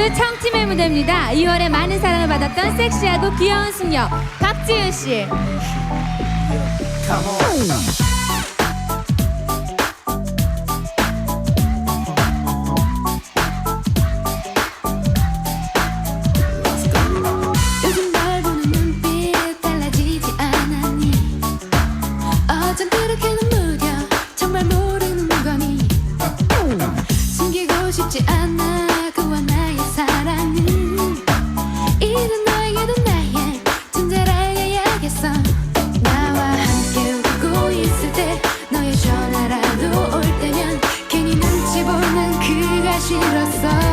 가수 청팀의 무대입니다. 2월에 많은 사랑을 받았던 섹시하고 귀여운 숙녀 박지윤 씨. Come on. she